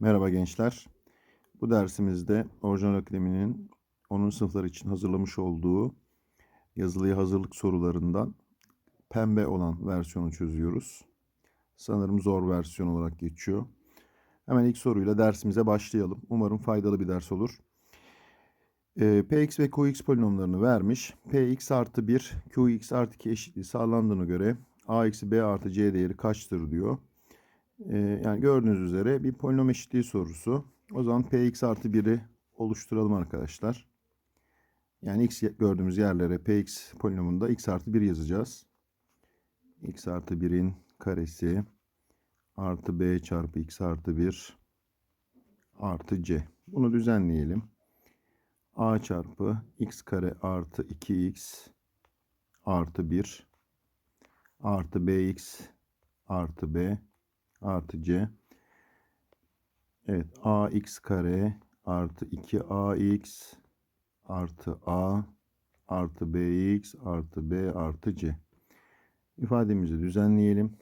Merhaba gençler. Bu dersimizde Orijinal Akademi'nin 10. sınıflar için hazırlamış olduğu yazılıya hazırlık sorularından pembe olan versiyonu çözüyoruz. Sanırım zor versiyon olarak geçiyor. Hemen ilk soruyla dersimize başlayalım. Umarım faydalı bir ders olur. Ee, Px ve Qx polinomlarını vermiş. Px artı 1, Qx artı 2 eşitliği sağlandığına göre a eksi b artı c değeri kaçtır diyor. Ee, yani gördüğünüz üzere bir polinom eşitliği sorusu. O zaman px artı 1'i oluşturalım arkadaşlar. Yani x gördüğümüz yerlere px polinomunda x artı 1 yazacağız. x artı 1'in karesi artı b çarpı x artı 1 artı c. Bunu düzenleyelim. a çarpı x kare artı 2x artı 1 artı bx artı b artı c. Evet ax kare artı 2ax artı a artı bx artı b artı c. İfademizi düzenleyelim.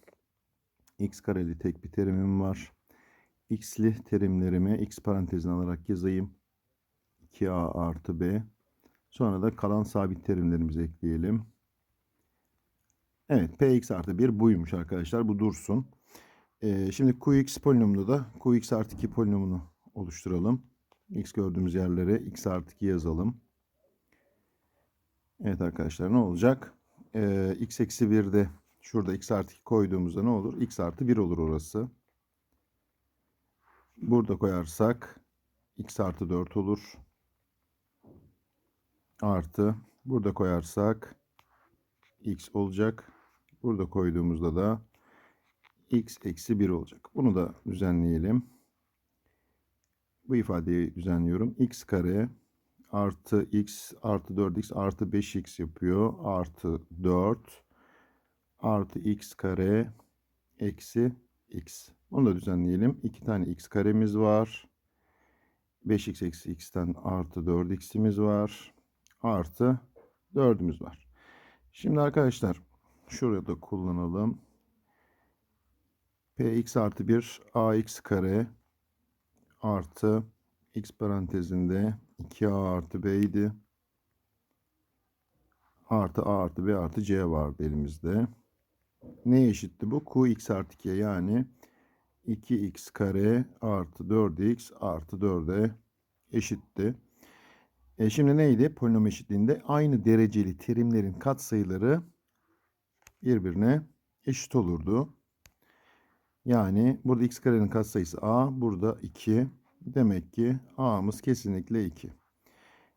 x kareli tek bir terimim var. x'li terimlerimi x parantezine alarak yazayım. 2a artı b. Sonra da kalan sabit terimlerimizi ekleyelim. Evet px artı 1 buymuş arkadaşlar. Bu dursun. Ee, şimdi qx polinomunda da qx artı 2 polinomunu oluşturalım. x gördüğümüz yerlere x artı 2 yazalım. Evet arkadaşlar ne olacak? Ee, x eksi 1'de şurada x artı 2 koyduğumuzda ne olur? x artı 1 olur orası. Burada koyarsak x artı 4 olur. Artı burada koyarsak x olacak. Burada koyduğumuzda da x eksi 1 olacak. Bunu da düzenleyelim. Bu ifadeyi düzenliyorum. x kare artı x artı 4x artı 5x yapıyor. Artı 4 artı x kare eksi x. Onu da düzenleyelim. 2 tane x karemiz var. 5x eksi x'ten artı 4x'imiz var. Artı 4'ümüz var. Şimdi arkadaşlar şurada da kullanalım px artı 1 ax kare artı x parantezinde 2a artı b idi. Artı a artı b artı c vardı elimizde. Neye eşitti bu? qx artı 2'ye yani 2x kare artı 4x artı 4'e eşitti. E şimdi neydi? Polinom eşitliğinde aynı dereceli terimlerin katsayıları birbirine eşit olurdu. Yani burada x karenin katsayısı a, burada 2. Demek ki a'mız kesinlikle 2.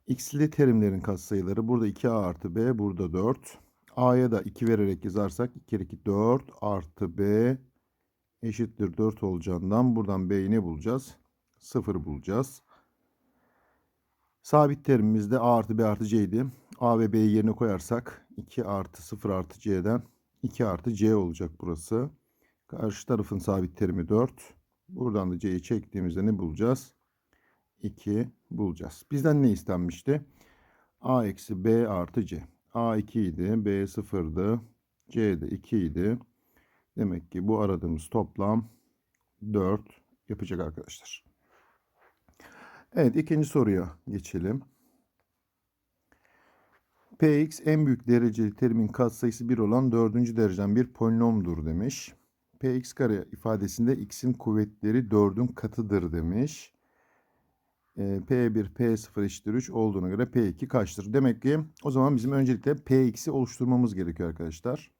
x'li terimlerin katsayıları burada 2a artı b, burada 4. a'ya da 2 vererek yazarsak 2 kere 2 4 artı b eşittir 4 olacağından buradan b'yi ne bulacağız? 0 bulacağız. Sabit terimimizde a artı b artı c idi. a ve b'yi yerine koyarsak 2 artı 0 artı c'den 2 artı c olacak burası. Karşı tarafın sabit terimi 4. Buradan da c'yi çektiğimizde ne bulacağız? 2 bulacağız. Bizden ne istenmişti? a eksi b artı c. a 2 idi. b 0'dı. c de 2 idi. Demek ki bu aradığımız toplam 4 yapacak arkadaşlar. Evet ikinci soruya geçelim. Px en büyük dereceli terimin katsayısı 1 olan dördüncü dereceden bir polinomdur demiş px kare ifadesinde x'in kuvvetleri 4'ün katıdır demiş. E, P1, P0 eşittir 3 olduğuna göre P2 kaçtır? Demek ki o zaman bizim öncelikle Px'i oluşturmamız gerekiyor arkadaşlar.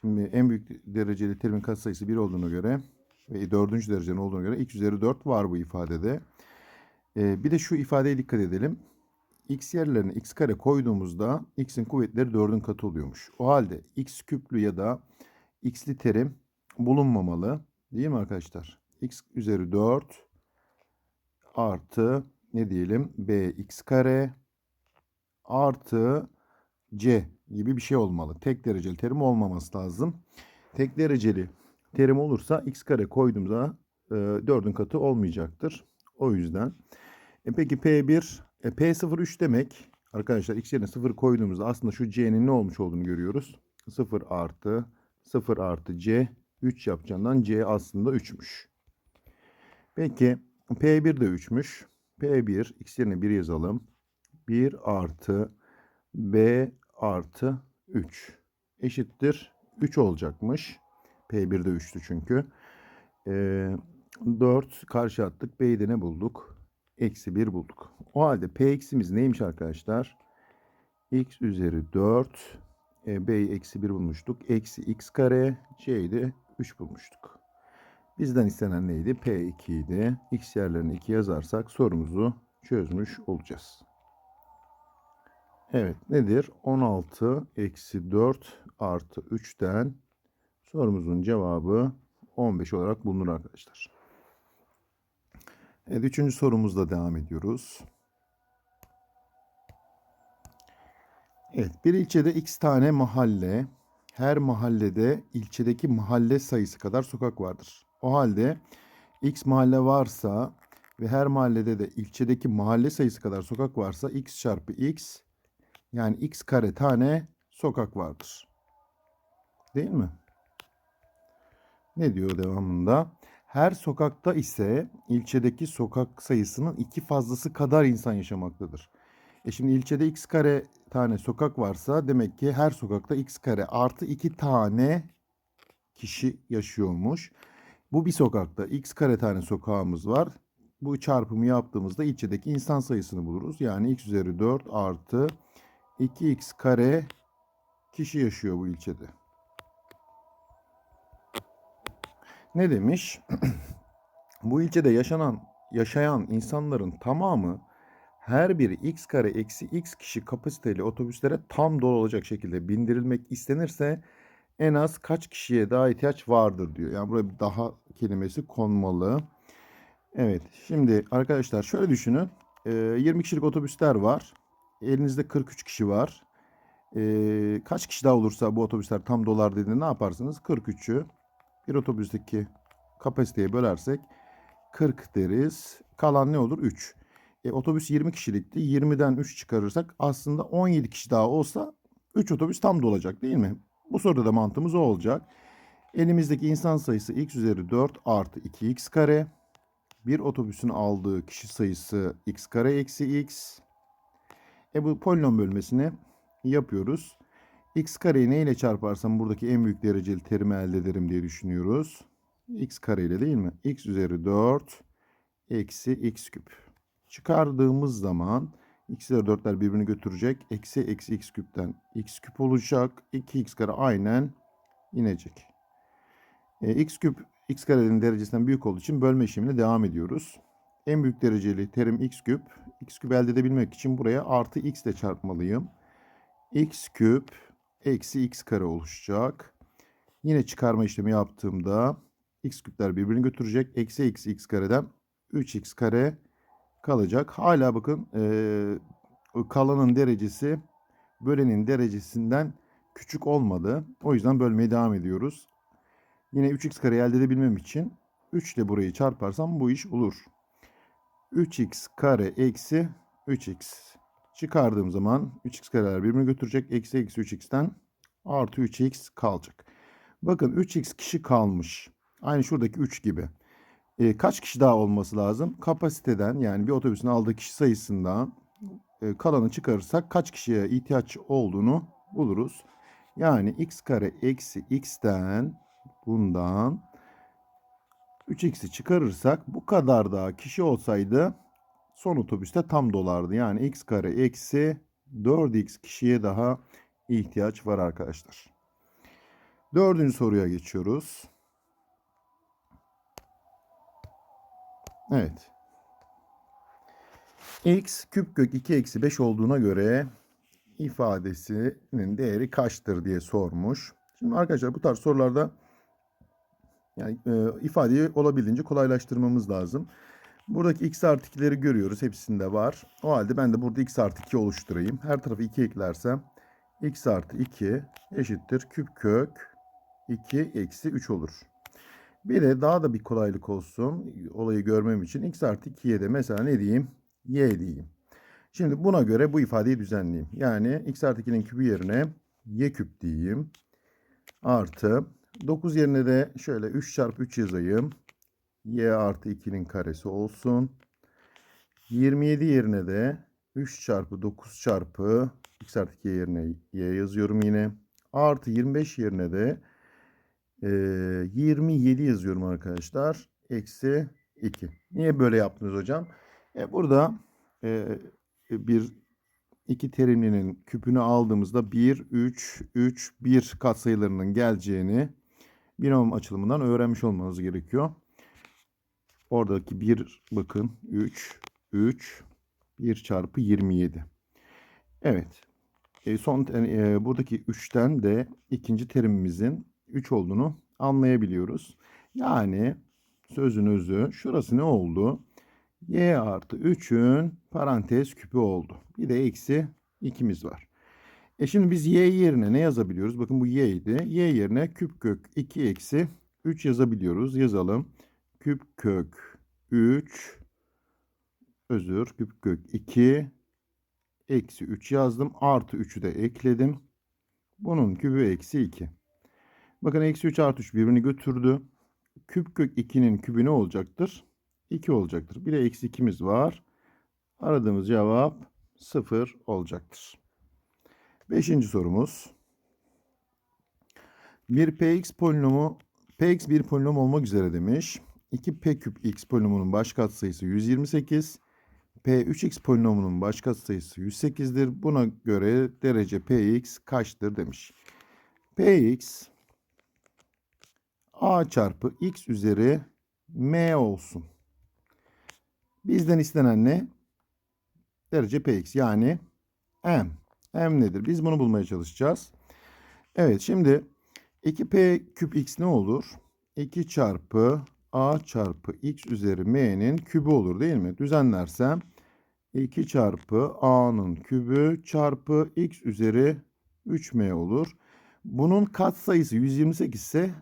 Şimdi en büyük dereceli terimin katsayısı 1 olduğuna göre ve 4. derecenin olduğuna göre x üzeri 4 var bu ifadede. E, bir de şu ifadeye dikkat edelim. x yerlerine x kare koyduğumuzda x'in kuvvetleri 4'ün katı oluyormuş. O halde x küplü ya da x'li terim bulunmamalı. Değil mi arkadaşlar? x üzeri 4 artı ne diyelim bx kare artı c gibi bir şey olmalı. Tek dereceli terim olmaması lazım. Tek dereceli terim olursa x kare koyduğumuzda e, 4'ün katı olmayacaktır. O yüzden. E peki P1, e, P0 3 demek. Arkadaşlar x yerine 0 koyduğumuzda aslında şu c'nin ne olmuş olduğunu görüyoruz. 0 artı 0 artı c 3 yapacağından C aslında 3'müş. Peki P1 de 3'müş. P1 x yerine 1 yazalım. 1 artı B artı 3 eşittir 3 olacakmış. P1 de 3'tü çünkü. Ee, 4 karşı attık. B'yi ne bulduk? Eksi 1 bulduk. O halde P eksimiz neymiş arkadaşlar? X üzeri 4. E, B'yi eksi 1 bulmuştuk. Eksi x kare. C'yi de 3 bulmuştuk. Bizden istenen neydi? P2 idi. X yerlerine 2 yazarsak sorumuzu çözmüş olacağız. Evet nedir? 16 eksi 4 artı 3'ten sorumuzun cevabı 15 olarak bulunur arkadaşlar. Evet üçüncü sorumuzla devam ediyoruz. Evet bir ilçede x tane mahalle, her mahallede ilçedeki mahalle sayısı kadar sokak vardır. O halde x mahalle varsa ve her mahallede de ilçedeki mahalle sayısı kadar sokak varsa x çarpı x yani x kare tane sokak vardır. Değil mi? Ne diyor devamında? Her sokakta ise ilçedeki sokak sayısının iki fazlası kadar insan yaşamaktadır. E şimdi ilçede x kare tane sokak varsa demek ki her sokakta x kare artı iki tane kişi yaşıyormuş. Bu bir sokakta x kare tane sokağımız var. Bu çarpımı yaptığımızda ilçedeki insan sayısını buluruz. Yani x üzeri 4 artı 2x kare kişi yaşıyor bu ilçede. Ne demiş? bu ilçede yaşanan yaşayan insanların tamamı her biri x kare eksi x kişi kapasiteli otobüslere tam dolu olacak şekilde bindirilmek istenirse en az kaç kişiye daha ihtiyaç vardır diyor. Yani buraya bir daha kelimesi konmalı. Evet şimdi arkadaşlar şöyle düşünün. 20 kişilik otobüsler var. Elinizde 43 kişi var. kaç kişi daha olursa bu otobüsler tam dolar dediğinde ne yaparsınız? 43'ü bir otobüsteki kapasiteye bölersek 40 deriz. Kalan ne olur? 3. E, otobüs 20 kişilikti. 20'den 3 çıkarırsak aslında 17 kişi daha olsa 3 otobüs tam dolacak değil mi? Bu soruda da mantığımız o olacak. Elimizdeki insan sayısı x üzeri 4 artı 2x kare. Bir otobüsün aldığı kişi sayısı x kare eksi x. E bu polinom bölmesini yapıyoruz. x kareyi neyle çarparsam buradaki en büyük dereceli terimi elde ederim diye düşünüyoruz. x kare ile değil mi? x üzeri 4 eksi x küp. Çıkardığımız zaman x üzeri 4'ler birbirini götürecek. Eksi eksi x küpten x küp olacak. 2x kare aynen inecek. E, x küp x karenin derecesinden büyük olduğu için bölme işlemine devam ediyoruz. En büyük dereceli terim x küp. x küp elde edebilmek için buraya artı x ile çarpmalıyım. x küp eksi x kare oluşacak. Yine çıkarma işlemi yaptığımda x küpler birbirini götürecek. Eksi eksi x kareden 3x kare kalacak. Hala bakın e, kalanın derecesi bölenin derecesinden küçük olmadı. O yüzden bölmeye devam ediyoruz. Yine 3x kare elde edebilmem için 3 ile burayı çarparsam bu iş olur. 3x kare eksi 3x çıkardığım zaman 3x kareler birbirini götürecek. Eksi eksi 3x'ten artı 3x kalacak. Bakın 3x kişi kalmış. Aynı şuradaki 3 gibi. E, kaç kişi daha olması lazım? Kapasiteden yani bir otobüsün aldığı kişi sayısından e, kalanı çıkarırsak kaç kişiye ihtiyaç olduğunu buluruz. Yani x kare eksi x'ten bundan 3x'i çıkarırsak bu kadar daha kişi olsaydı son otobüste tam dolardı. Yani x kare eksi 4x kişiye daha ihtiyaç var arkadaşlar. Dördüncü soruya geçiyoruz. Evet. x küp kök 2 eksi 5 olduğuna göre ifadesinin değeri kaçtır diye sormuş. Şimdi arkadaşlar bu tarz sorularda yani e, ifadeyi olabildiğince kolaylaştırmamız lazım. Buradaki x artı 2'leri görüyoruz. Hepsinde var. O halde ben de burada x artı 2 oluşturayım. Her tarafı 2 eklersem x artı 2 eşittir küp kök 2 eksi 3 olur. Bir de daha da bir kolaylık olsun olayı görmem için x artı 2'ye de mesela ne diyeyim? y diyeyim. Şimdi buna göre bu ifadeyi düzenleyeyim. Yani x artı 2'nin kübü yerine y küp diyeyim. Artı 9 yerine de şöyle 3 çarpı 3 yazayım. y artı 2'nin karesi olsun. 27 yerine de 3 çarpı 9 çarpı x artı 2 yerine y yazıyorum yine. Artı 25 yerine de e, 27 yazıyorum arkadaşlar. Eksi 2. Niye böyle yaptınız hocam? E, burada e, bir iki terimlinin küpünü aldığımızda 1, 3, 3, 1 katsayılarının geleceğini binom açılımından öğrenmiş olmanız gerekiyor. Oradaki 1 bakın 3, 3, 1 çarpı 27. Evet. E, son e, buradaki 3'ten de ikinci terimimizin 3 olduğunu anlayabiliyoruz. Yani sözün özü şurası ne oldu? y artı 3'ün parantez küpü oldu. Bir de eksi 2'miz var. E şimdi biz y yerine ne yazabiliyoruz? Bakın bu y idi. y yerine küp kök 2 eksi 3 yazabiliyoruz. Yazalım. Küp kök 3 özür küp kök 2 eksi 3 yazdım. Artı 3'ü de ekledim. Bunun kübü eksi 2. Bakın eksi 3 artı 3 birbirini götürdü. Küp kök 2'nin kübü ne olacaktır? 2 olacaktır. Bir de eksi 2'miz var. Aradığımız cevap 0 olacaktır. Beşinci sorumuz. Bir px polinomu px bir polinom olmak üzere demiş. 2p küp x polinomunun baş katsayısı 128. p3x polinomunun baş katsayısı 108'dir. Buna göre derece px kaçtır demiş. px a çarpı x üzeri m olsun. Bizden istenen ne? Derece px yani m. m nedir? Biz bunu bulmaya çalışacağız. Evet şimdi 2p küp x ne olur? 2 çarpı a çarpı x üzeri m'nin kübü olur değil mi? Düzenlersem 2 çarpı a'nın kübü çarpı x üzeri 3m olur. Bunun katsayısı 128 ise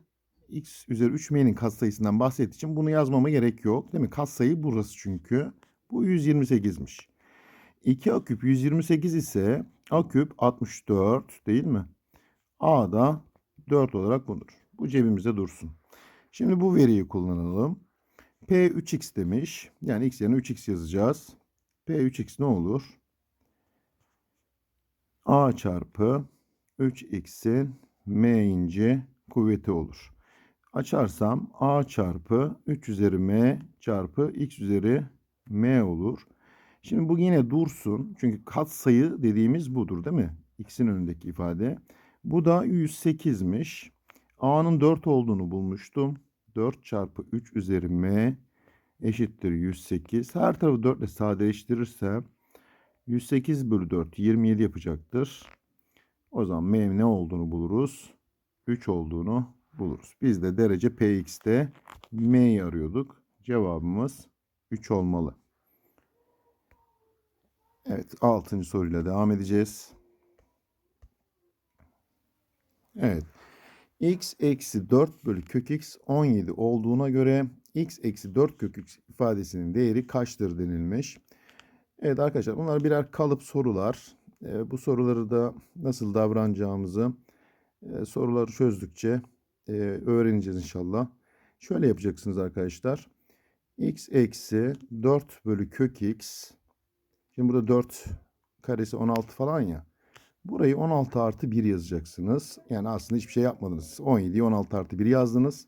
x üzeri 3m'nin katsayısından bahsettiği için bunu yazmama gerek yok. Değil mi? Katsayı burası çünkü. Bu 128'miş. 2 a küp 128 ise a küp 64 değil mi? a da 4 olarak bulunur. Bu cebimizde dursun. Şimdi bu veriyi kullanalım. p 3x demiş. Yani x yerine 3x yazacağız. p 3x ne olur? a çarpı 3x'in m kuvveti olur. Açarsam a çarpı 3 üzeri m çarpı x üzeri m olur. Şimdi bu yine dursun. Çünkü katsayı dediğimiz budur değil mi? X'in önündeki ifade. Bu da 108'miş. A'nın 4 olduğunu bulmuştum. 4 çarpı 3 üzeri m eşittir 108. Her tarafı 4 ile sadeleştirirsem 108 bölü 4 27 yapacaktır. O zaman m ne olduğunu buluruz. 3 olduğunu buluruz. Biz de derece px'te m'yi arıyorduk. Cevabımız 3 olmalı. Evet 6. soruyla devam edeceğiz. Evet. x eksi 4 bölü kök x 17 olduğuna göre x eksi 4 kök x ifadesinin değeri kaçtır denilmiş. Evet arkadaşlar bunlar birer kalıp sorular. E, bu soruları da nasıl davranacağımızı e, soruları çözdükçe e, öğreneceğiz inşallah. Şöyle yapacaksınız arkadaşlar. x eksi 4 bölü kök x. Şimdi burada 4 karesi 16 falan ya. Burayı 16 artı 1 yazacaksınız. Yani aslında hiçbir şey yapmadınız. 17'yi 16 artı 1 yazdınız.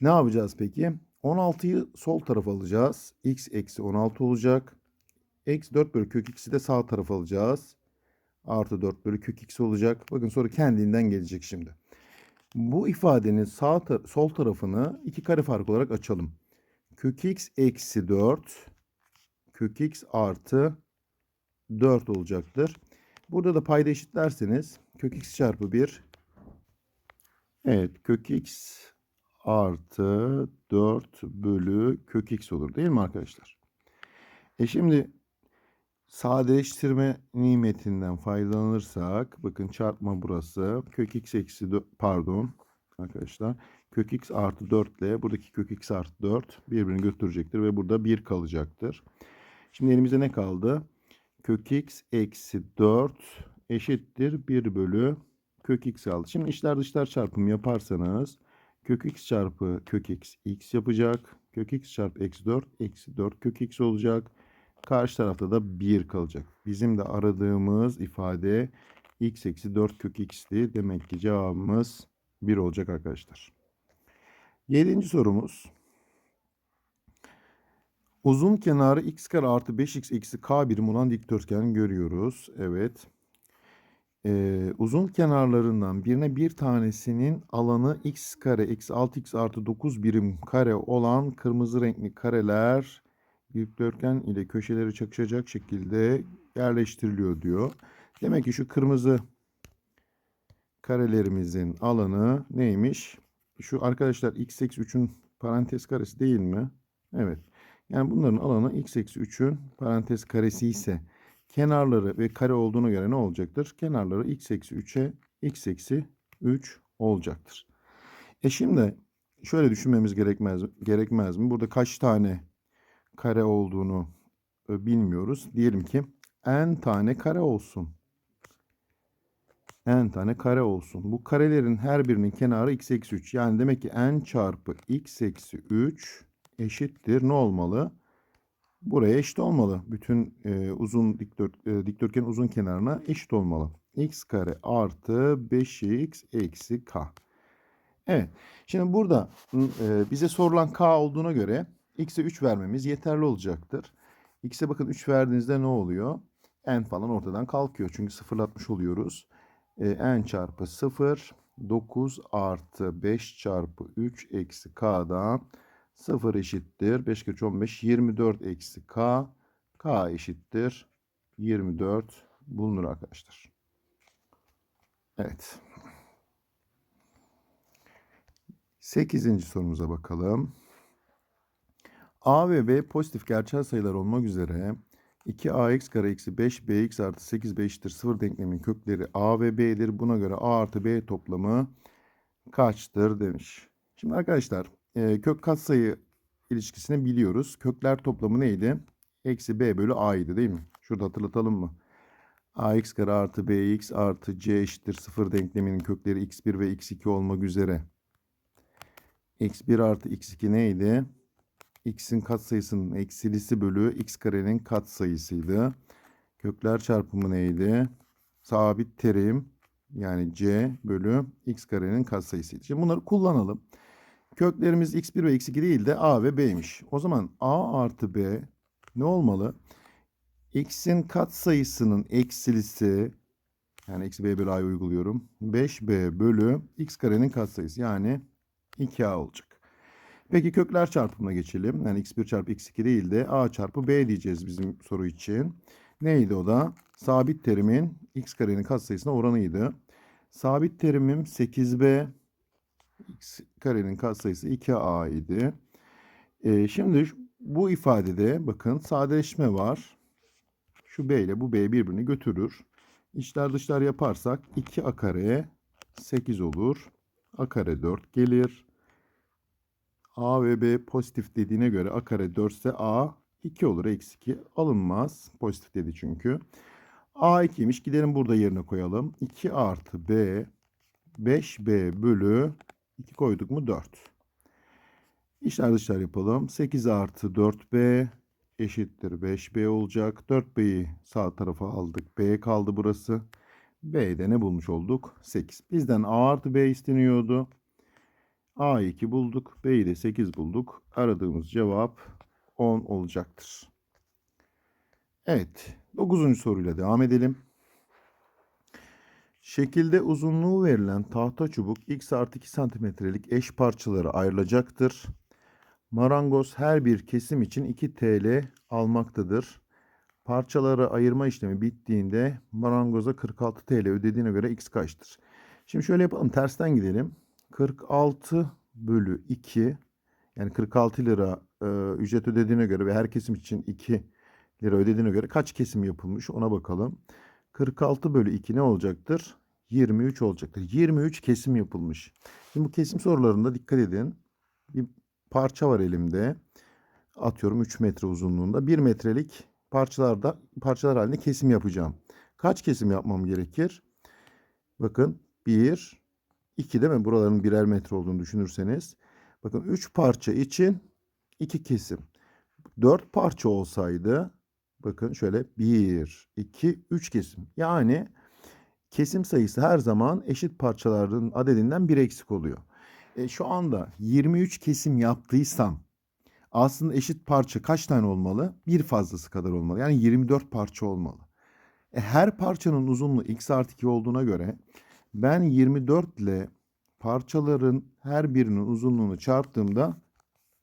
Ne yapacağız peki? 16'yı sol tarafa alacağız. x eksi 16 olacak. Eksi 4 bölü kök x'i de sağ tarafa alacağız. Artı 4 bölü kök x olacak. Bakın soru kendinden gelecek şimdi. Bu ifadenin sağ ta sol tarafını iki kare fark olarak açalım. Kök x eksi 4 kök x artı 4 olacaktır. Burada da payda eşitlerseniz kök x çarpı 1 evet kök x artı 4 bölü kök x olur değil mi arkadaşlar? E şimdi sadeleştirme nimetinden faydalanırsak bakın çarpma burası kök x eksi 4 pardon arkadaşlar kök x artı 4 ile buradaki kök x artı 4 birbirini götürecektir ve burada 1 kalacaktır. Şimdi elimizde ne kaldı? Kök x eksi 4 eşittir 1 bölü kök x aldı. Şimdi içler dışlar çarpımı yaparsanız kök x çarpı kök x x yapacak. kök x çarpı eksi 4 eksi 4 kök x olacak. Karşı tarafta da 1 kalacak. Bizim de aradığımız ifade x eksi 4 kök x'ti. Demek ki cevabımız 1 olacak arkadaşlar. Yedinci sorumuz. Uzun kenarı x kare artı 5x eksi k birim olan dikdörtgen görüyoruz. Evet. Ee, uzun kenarlarından birine bir tanesinin alanı x kare eksi 6x artı 9 birim kare olan kırmızı renkli kareler dikdörtgen ile köşeleri çakışacak şekilde yerleştiriliyor diyor. Demek ki şu kırmızı karelerimizin alanı neymiş? Şu arkadaşlar x eksi 3'ün parantez karesi değil mi? Evet. Yani bunların alanı x eksi 3'ün parantez karesi ise kenarları ve kare olduğuna göre ne olacaktır? Kenarları x eksi 3'e x eksi 3 olacaktır. E şimdi şöyle düşünmemiz gerekmez, gerekmez mi? Burada kaç tane kare olduğunu e, bilmiyoruz. Diyelim ki n tane kare olsun. n tane kare olsun. Bu karelerin her birinin kenarı x eksi 3. Yani demek ki n çarpı x eksi 3 eşittir. Ne olmalı? Buraya eşit olmalı. Bütün e, uzun dikdört, e, dikdörtgen uzun kenarına eşit olmalı. x kare artı 5x eksi k. Evet. Şimdi burada e, bize sorulan k olduğuna göre x'e 3 vermemiz yeterli olacaktır. x'e bakın 3 verdiğinizde ne oluyor? n falan ortadan kalkıyor. Çünkü sıfırlatmış oluyoruz. E, n çarpı 0 9 artı 5 çarpı 3 eksi k'dan 0 eşittir. 5 kere 15 24 eksi k. k eşittir. 24 bulunur arkadaşlar. Evet. 8. sorumuza bakalım. A ve B pozitif gerçel sayılar olmak üzere 2ax kare eksi 5bx artı 8b eşittir 0 denklemin kökleri a ve b'dir. Buna göre a artı b toplamı kaçtır demiş. Şimdi arkadaşlar e, kök katsayı ilişkisini biliyoruz. Kökler toplamı neydi? Eksi b bölü a'ydı değil mi? Şurada hatırlatalım mı? ax kare artı bx artı c eşittir 0 denkleminin kökleri x1 ve x2 olmak üzere. x1 artı x2 neydi? X'in katsayısının eksilisi bölü x karenin katsayısıydı. Kökler çarpımı neydi? Sabit terim yani c bölü x karenin katsayısıydı. Şimdi bunları kullanalım. Köklerimiz x1 ve x2 değil de a ve b'ymiş. O zaman a artı b ne olmalı? x'in katsayısının eksilisi yani eksi b bölü a'yı uyguluyorum. 5b bölü x karenin katsayısı yani 2a olacak. Peki kökler çarpımına geçelim. Yani x1 çarpı x2 değil de a çarpı b diyeceğiz bizim soru için. Neydi o da? Sabit terimin x karenin katsayısına oranıydı. Sabit terimim 8b x karenin katsayısı 2a idi. Ee, şimdi bu ifadede bakın sadeleşme var. Şu b ile bu b birbirini götürür. İçler dışlar yaparsak 2a kare 8 olur. a kare 4 gelir. A ve B pozitif dediğine göre A kare 4 ise A 2 olur. Eksi 2 alınmaz. Pozitif dedi çünkü. A 2'ymiş. Gidelim burada yerine koyalım. 2 artı B 5B bölü 2 koyduk mu 4. İşler dışlar yapalım. 8 artı 4B eşittir 5B olacak. 4B'yi sağ tarafa aldık. B kaldı burası. B'de ne bulmuş olduk? 8. Bizden A artı B isteniyordu. A'yı 2 bulduk. B'yi de 8 bulduk. Aradığımız cevap 10 olacaktır. Evet. 9. soruyla devam edelim. Şekilde uzunluğu verilen tahta çubuk x artı 2 santimetrelik eş parçalara ayrılacaktır. Marangoz her bir kesim için 2 TL almaktadır. Parçaları ayırma işlemi bittiğinde marangoza 46 TL ödediğine göre x kaçtır? Şimdi şöyle yapalım. Tersten gidelim. 46 bölü 2 yani 46 lira e, ücret ödediğine göre ve her kesim için 2 lira ödediğine göre kaç kesim yapılmış ona bakalım. 46 bölü 2 ne olacaktır? 23 olacaktır. 23 kesim yapılmış. Şimdi bu kesim sorularında dikkat edin. Bir parça var elimde. Atıyorum 3 metre uzunluğunda. 1 metrelik parçalarda parçalar halinde kesim yapacağım. Kaç kesim yapmam gerekir? Bakın 1, 2 değil mi? Buraların birer metre olduğunu düşünürseniz. Bakın 3 parça için iki kesim. Dört parça olsaydı bakın şöyle bir, iki, üç kesim. Yani kesim sayısı her zaman eşit parçaların adedinden bir eksik oluyor. E, şu anda 23 kesim yaptıysam aslında eşit parça kaç tane olmalı? Bir fazlası kadar olmalı. Yani 24 parça olmalı. E, her parçanın uzunluğu x artı 2 olduğuna göre ben 24 ile parçaların her birinin uzunluğunu çarptığımda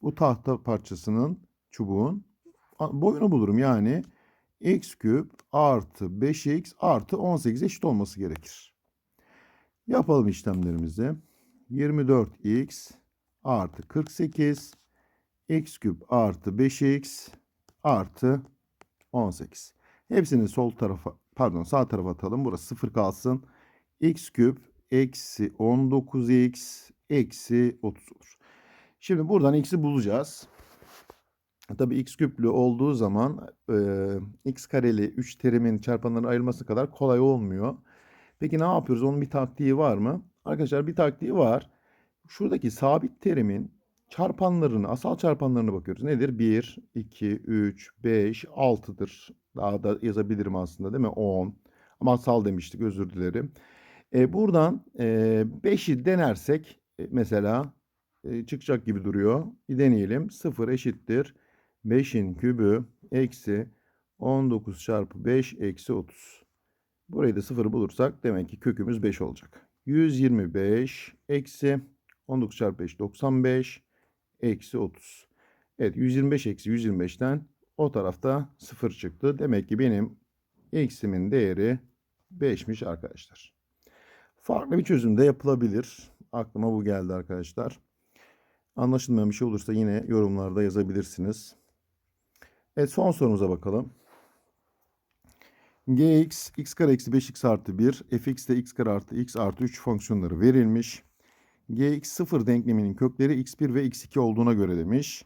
bu tahta parçasının çubuğun boyunu bulurum. Yani x küp artı 5x artı 18 eşit olması gerekir. Yapalım işlemlerimizi. 24x artı 48 x küp artı 5x artı 18. Hepsini sol tarafa pardon sağ tarafa atalım. Burası 0 kalsın. X küp eksi 19x eksi 30 olur. Şimdi buradan x'i bulacağız. Tabii x küplü olduğu zaman e, x kareli 3 terimin çarpanların ayrılması kadar kolay olmuyor. Peki ne yapıyoruz? Onun bir taktiği var mı? Arkadaşlar bir taktiği var. Şuradaki sabit terimin çarpanlarını, asal çarpanlarına bakıyoruz. Nedir? 1, 2, 3, 5, 6'dır. Daha da yazabilirim aslında değil mi? 10. Ama asal demiştik özür dilerim. E, buradan e, 5'i denersek e, mesela e, çıkacak gibi duruyor. Bir deneyelim. 0 eşittir. 5'in kübü eksi 19 çarpı 5 eksi 30. Burayı da 0 bulursak demek ki kökümüz 5 olacak. 125 eksi 19 çarpı 5 95 eksi 30. Evet 125 eksi 125'ten o tarafta 0 çıktı. Demek ki benim x'imin değeri 5'miş arkadaşlar. Farklı bir çözüm de yapılabilir. Aklıma bu geldi arkadaşlar. Anlaşılmayan bir şey olursa yine yorumlarda yazabilirsiniz. Evet son sorumuza bakalım. gx x kare eksi 5x artı 1 fx de x kare artı x artı 3 fonksiyonları verilmiş. gx0 denkleminin kökleri x1 ve x2 olduğuna göre demiş.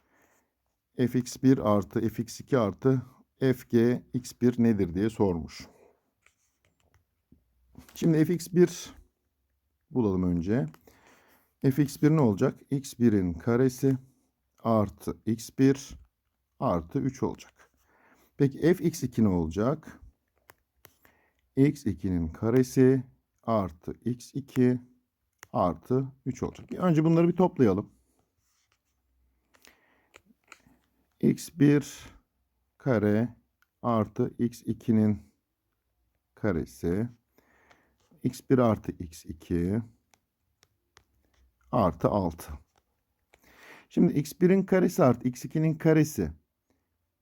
fx1 artı fx2 artı fg x1 nedir diye sormuş. Şimdi fx1 bulalım önce. fx1 ne olacak? x1'in karesi artı x1 artı 3 olacak. Peki fx2 ne olacak? x2'nin karesi artı x2 artı 3 olacak. Önce bunları bir toplayalım. x1 kare artı x2'nin karesi x1 artı x2 artı 6. Şimdi x1'in karesi artı x2'nin karesi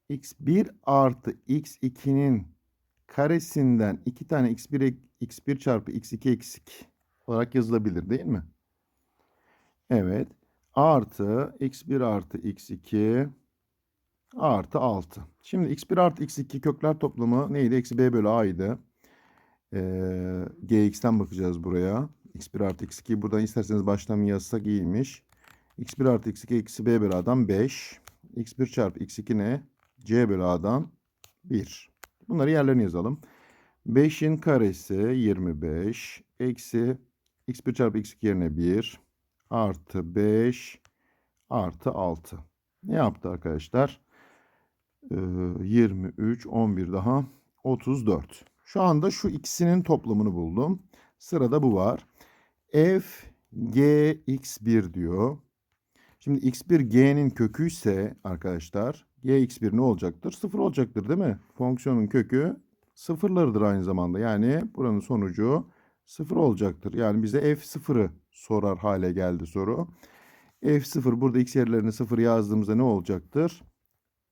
x1 artı x2'nin karesinden 2 tane x1 x1 çarpı x2 eksik olarak yazılabilir değil mi? Evet. Artı x1 artı x2 artı 6. Şimdi x1 artı x2 kökler toplamı neydi? Eksi b bölü a'ydı. Ee, gx'ten bakacağız buraya. x1 artı x2 buradan isterseniz baştan yazsak iyiymiş. x1 artı x2 eksi b bölü a'dan 5. x1 çarpı x2 ne? c bölü a'dan 1. Bunları yerlerine yazalım. 5'in karesi 25 eksi x1 çarpı x2 yerine 1 artı 5 artı 6. Ne yaptı arkadaşlar? Ee, 23, 11 daha 34. Şu anda şu ikisinin toplamını buldum. Sırada bu var. f g x1 diyor. Şimdi x1 g'nin kökü ise arkadaşlar gx1 ne olacaktır? Sıfır olacaktır değil mi? Fonksiyonun kökü sıfırlarıdır aynı zamanda. Yani buranın sonucu sıfır olacaktır. Yani bize f0'ı sorar hale geldi soru. f0 burada x yerlerine sıfır yazdığımızda ne olacaktır?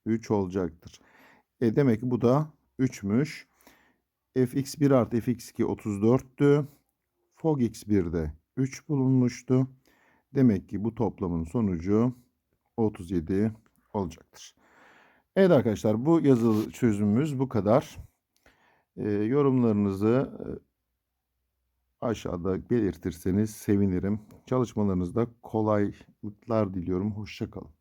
3 olacaktır. E demek ki bu da 3'müş. Fx1 artı fx2 34'tü. fog x1'de 3 bulunmuştu. Demek ki bu toplamın sonucu 37 olacaktır. Evet arkadaşlar bu yazılı çözümümüz bu kadar. Ee, yorumlarınızı e, aşağıda belirtirseniz sevinirim. Çalışmalarınızda kolaylıklar diliyorum. Hoşçakalın.